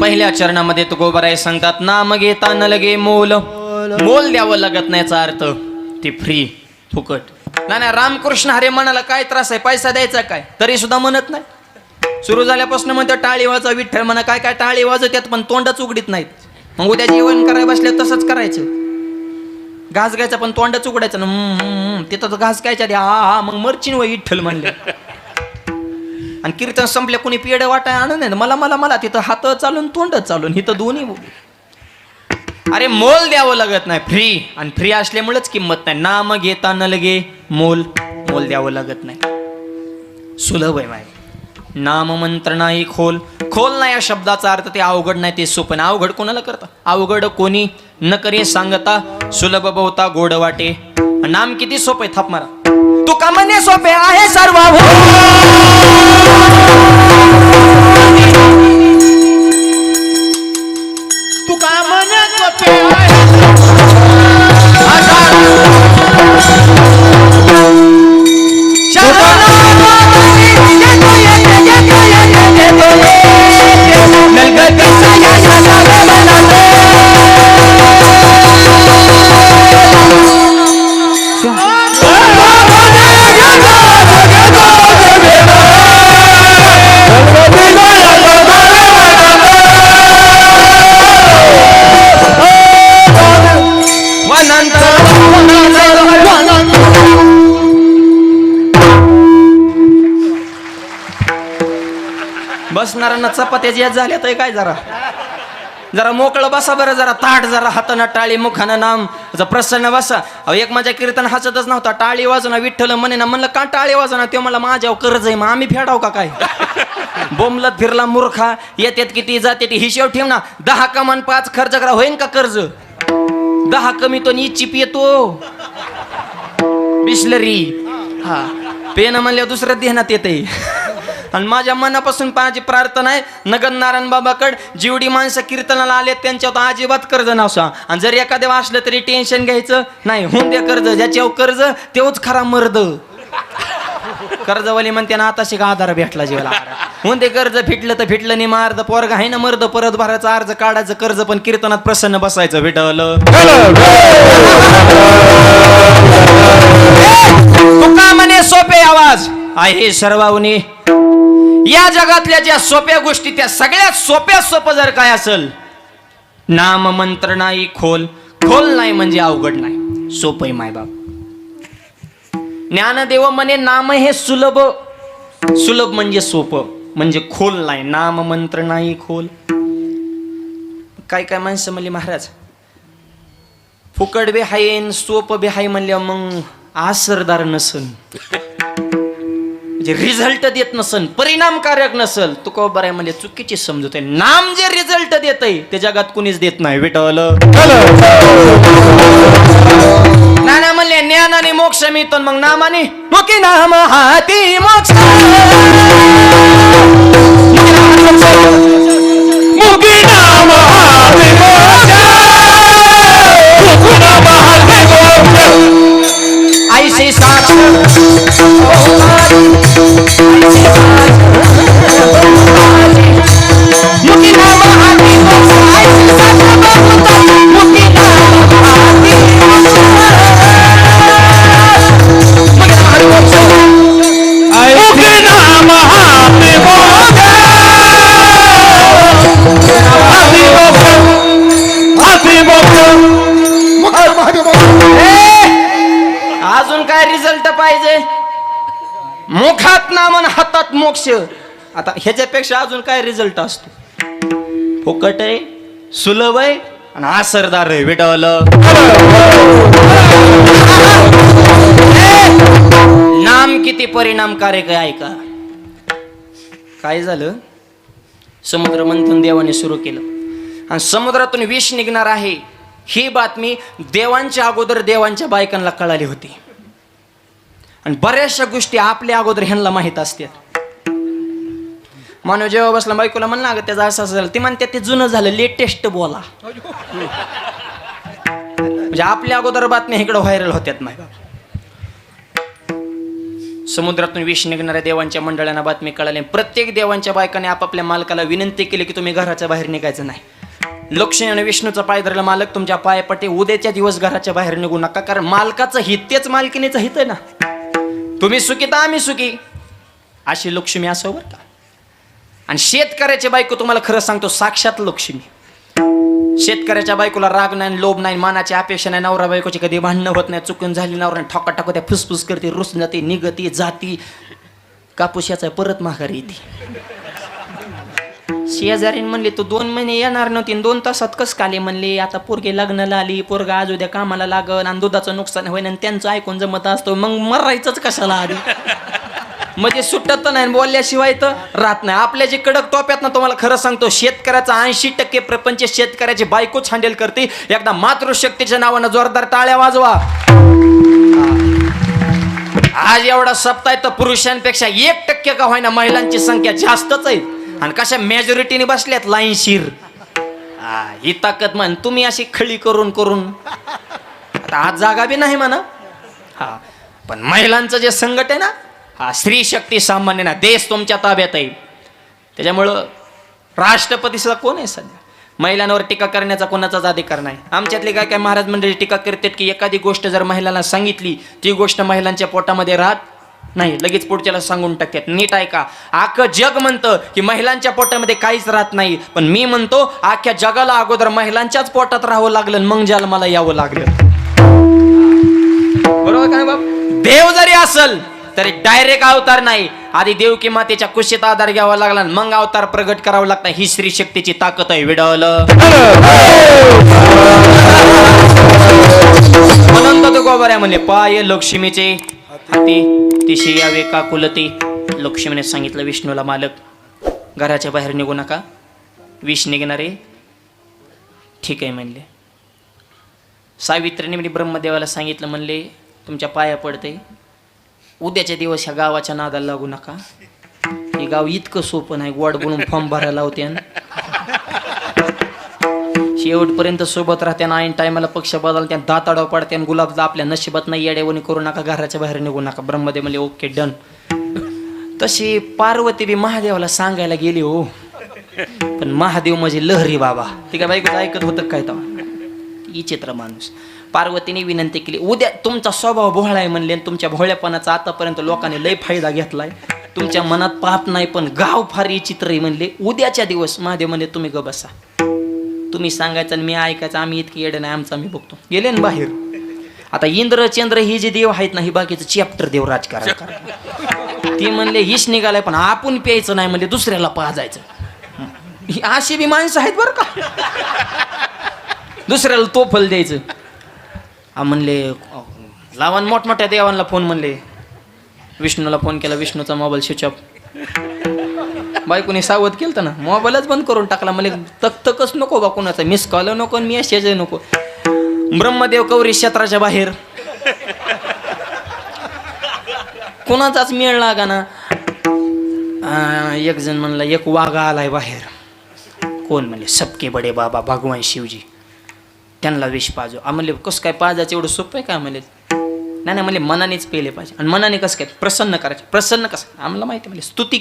पहिल्या चरणामध्ये तुकोबराय सांगतात नाम घेता न लगे मोल. मोल द्यावं लागत नाही अर्थ. ते फ्री फुकट. नाही रामकृष्ण हरे म्हणाला काय त्रास आहे? पैसा द्यायचा काय? तरी सुद्धा म्हणत नाही. सुरू झाल्यापासून म्हणतो टाळी वाजव विठ्ठल म्हणा काय काय टाळी वाजवत्यात पण तोंडच उघडीत नाहीत. मग उद्या जेवण करायला बसल्या तसंच करायचं. घास घ्यायचा पण तोंडच उघडायचं. ना तिथं तर घास घ्यायच्या आधी हा हा मग मरचिन व विठ्ठल म्हणले. आणि कीर्तन संपले कोणी पिढ वाटाय आणून नाही मला मला मला तिथं हात चालून तोंड चालून हिथं दोन्ही बोल अरे मोल द्यावं लागत नाही फ्री. आणि फ्री असल्यामुळेच किंमत नाही. नाम घेता न लगे मोल. मोल द्यावं लागत नाही. सुलभ आहे माय नाम मंत्र नाही खोल. खोल नाही या शब्दाचा अर्थ ते अवघड नाही ते सोपं नाही. अवघड कोणाला करता? अवघड कोणी न करे सांगता सुलभ बहुता गोड वाटे. नाम किती सोपं आहे थाप मारा. तू म्हणे सोपे आहे सर्व. बसणाऱ्यांना चपात्याची याद झाल्या तर काय जरा? जरा मोकळं बसा बरं जरा ताट जरा हातानं टाळी मुखानं नाम. जरा प्रसन्न बसा. अहो एक माझ्या कीर्तन हसतच नव्हता. टाळी वाजवणं विठ्ठल म्हणे ना म्हणलं का टाळी वाजवणं? ते मला माझ्यावर कर्ज आहे मग आम्ही फेडाव का काय? बोंबलत फिरला मूर्खा. येतात किती जाते ती हिशेब ठेव ना. दहा कमान पाच खर्च करा. होईन का कर्ज? दहा कमी तो नी चिप येतो. बिस्लरी. हा. पेन म्हणल्यावर दुसऱ्या ध्यानात येते आणि माझ्या मनापासून माझी प्रार्थना आहे नगन नारायण बाबाकड जेवढी माणसं कीर्तनाला आले त्यांच्यावर अजिबात कर्ज नसा आणि जर एखाद्या असलं तरी टेन्शन घ्यायचं नाही होऊन दे कर्ज ज्याच्यावर कर्ज तेव्हाच खरा मर्द. कर्जवाली म्हणते ना आता शिका आधार भेटला जीवाला. होऊन ते कर्ज फिटलं तर फिटलं नाही मार्द पोरग आहे ना मर्द परत भरायचा अर्ज काढायचं कर्ज पण कीर्तनात प्रसन्न बसायचं भेटलं. तुका म्हणे सोपे आवाज? आहे सर्वावनी या जगातल्या ज्या सोप्या गोष्टी त्या सगळ्यात सोप्या सोपं जर काय असेल नाम मंत्र नाही खोल. खोल नाही म्हणजे अवघड नाही. सोपं मायबाप. ज्ञानदेव म्हणे नाम हे सुलभ. सुलभ म्हणजे सोपं. म्हणजे खोल नाही. नाम मंत्र नाही खोल. काय काय माणसं म्हणले महाराज? फुकट बे हायन सोप बे हाय म्हणल्या मग आसरदार नसन. म्हणजे रिझल्ट देत नसन परिणामकारक नसल तू बरं आहे म्हणजे चुकीची समजत आहे नाम जे रिझल्ट देत आहे ते जगात कुणीच देत नाही. विटवल नाना म्हणले ज्ञानाने मोक्ष मिळतो. मग नामाने मुकी नाम हाती मोक्ष. ऐशी साक्ष मोक्ष आता ह्याच्यापेक्षा अजून काय रिझल्ट असतो? फुकट आहे सुलभ आहे आणि आसरदार आहे विटवलं नाम किती परिणामकारक आहे ऐका. काय झालं? समुद्र मंथन देवाने सुरू केलं. आणि समुद्रातून विष निघणार आहे ही बातमी देवांच्या अगोदर देवांच्या बायकांना कळाली होती. आणि बऱ्याचशा गोष्टी आपल्या अगोदर ह्यांना माहीत असतात. मानव जेव्हा बसला बायकोला म्हणला अगं त्याचा असं असं झालं. ते म्हणते ते जुनं झालं लेटेस्ट बोला. म्हणजे आपल्या अगोदर बातम्या इकडे व्हायरल होत्यात माय समुद्रातून विष निघणाऱ्या देवांच्या मंडळांना बातमी कळाली. प्रत्येक देवांच्या बायकाने आपापल्या मालकाला विनंती केली की तुम्ही घराच्या बाहेर निघायचं नाही. लक्ष्मी आणि विष्णूचा पाय धरला मालक तुमच्या पायपटे उद्याच्या दिवस घराच्या बाहेर निघू नका कारण मालकाचं हित तेच मालकीनेचं हित आहे ना. तुम्ही सुखी तर आम्ही सुखी. अशी लक्ष्मी असं बरं का? आणि शेतकऱ्याची बायको तुम्हाला खरं सांगतो साक्षात लक्ष्मी. शेतकऱ्याच्या बायकोला राग नाही लोभ नाही मानाची अपेक्षा नाही नवरा बायकोची कधी भांडणं होत नाही चुकून झाली नवरा ठोका टाकू त्या फुसफुस करते रुसून जाते निगती जाती. कापूस याचा परत माघारी येते. शेजारीन म्हणले तू दोन महिने येणार नव्हती आणि दोन तासात कस काले? म्हणले आता पोरगे लग्नाला आली पोरगा आज उद्या कामाला लागल आणि दुधाचं नुकसान होईन आणि त्यांचं ऐकून जमत असतो मग मरायचंच कशाला आधी? म्हणजे सुटत तर नाही बोलल्याशिवाय तर राहत नाही. आपल्या जे कडक टोप्यात ना तुम्हाला खरं सांगतो शेतकऱ्याचा ऐंशी टक्के प्रपंच शेतकऱ्याची बायकोच हँडल करते. एकदा मातृशक्तीच्या नावानं जोरदार टाळ्या वाजवा. आज एवढा सप्ताह तर पुरुषांपेक्षा एक टक्के का होईना महिलांची संख्या जास्तच आहे. आणि कशा मेजॉरिटीने बसल्यात लाईनशीर हा, ही ताकद म्हण तुम्ही अशी खळी करून करून. आता आज जागा बी नाही म्हणा. हा पण महिलांचं जे संकट आहे ना स्त्री शक्ती सामान्य ना देश तुमच्या ताब्यात आहे. त्याच्यामुळं राष्ट्रपती सुद्धा कोण आहे सध्या? महिलांवर टीका करण्याचा कोणाचाच अधिकार नाही. आमच्यातले काय काय महाराज मंडळी टीका करतात की एखादी गोष्ट जर महिलांना सांगितली ती गोष्ट महिलांच्या पोटामध्ये राहत नाही. लगेच पुढच्याला सांगून टाकतात. नीट ऐका. अख्खं जग म्हणतं की महिलांच्या पोटामध्ये काहीच राहत नाही. पण मी म्हणतो अख्ख्या जगाला अगोदर महिलांच्याच पोटात राहावं लागलं मग ज्याला मला यावं लागलं. बरोबर काय बाब देव जरी असल तरी डायरेक्ट अवतार नाही. आधी देवकी मातेच्या कुशीत आधार घ्यावा लागला मग अवतार प्रगट करावा लागता ही स्त्री शक्तीची ताकद आहे विडवलं. म्हणून तो गोबऱ्या म्हणले पाय लक्ष्मीचे. हाती तिशी यावे का कुलती? लक्ष्मीने सांगितलं विष्णूला मालक घराच्या बाहेर निघू नका. विष निघणारे ठीक आहे म्हणले. सावित्रीने म्हणजे ब्रह्मदेवाला सांगितलं म्हणले तुमच्या पाया पडते. उद्याच्या दिवस ह्या गावाच्या नादाला लागू नका. हे गाव इतकं सोपं नाही गोड बोलून फॉर्म भरायला होते. शेवटपर्यंत सोबत राहते ना ऐन टायमाला पक्ष बदलते दाताडाव पडते गुलाब आपल्या नशिबात नाही येड्यावणी करू नका घराच्या बाहेर निघू नका. ब्रह्मदेव म्हणले ओके डन तशी पार्वती बी महादेवाला सांगायला गेली हो. पण महादेव म्हणजे लहरी बाबा. ती काय बाईक ऐकत होतं काय तेव्हा? विचित्र माणूस. पार्वतीने विनंती केली उद्या तुमचा स्वभाव भोळा आहे म्हणले आणि तुमच्या भोळ्यापणाचा आतापर्यंत लोकांनी लय फायदा घेतलाय. तुमच्या मनात पाप नाही पण गाव फार विचित्र आहे म्हणले उद्याच्या दिवस महादेव म्हणले तुम्ही ग बसा. तुम्ही सांगायचं आणि मी ऐकायचं आम्ही इतकी येडे नाही आमचं आम्ही बघतो. गेले ना बाहेर. आता इंद्र चंद्र हे जे देव आहेत ना हे बाकीचं चॅप्टर देव राजकारण ते म्हणले हिश निघालाय पण आपण प्यायचं नाही म्हणजे दुसऱ्याला पाहायचं ही अशी बी माणसं आहेत बरं का. दुसऱ्याला तोफल द्यायचं. आ म्हणले लावा मोठमोठ्या देवांना फोन म्हणले. विष्णूला फोन केला विष्णूचा मोबाईल स्विच ऑफ बायकोने सावध केलं ना मोबाईलच बंद करून टाकला. मला तक तकच नको बा कोणाचा मिस कॉल नको मेसेज नको. ब्रह्मदेव कौरी क्षेत्राच्या बाहेर. कोणाचाच मेळ लागा ना. एक जण म्हणला एक वाघा आलाय बाहेर. कोण म्हणले सबके बडे बाबा भगवान शिवजी. त्यांना विष पाजो. आम्हाला कसं काय पाजायचं? एवढं सोपं आहे का? आम्हाला नाही नाही म्हणजे मनानेच पेले पाहिजे. आणि मनाने कसं काय? प्रसन्न करायचे. प्रसन्न कसं? आम्हाला माहिती म्हणजे स्तुती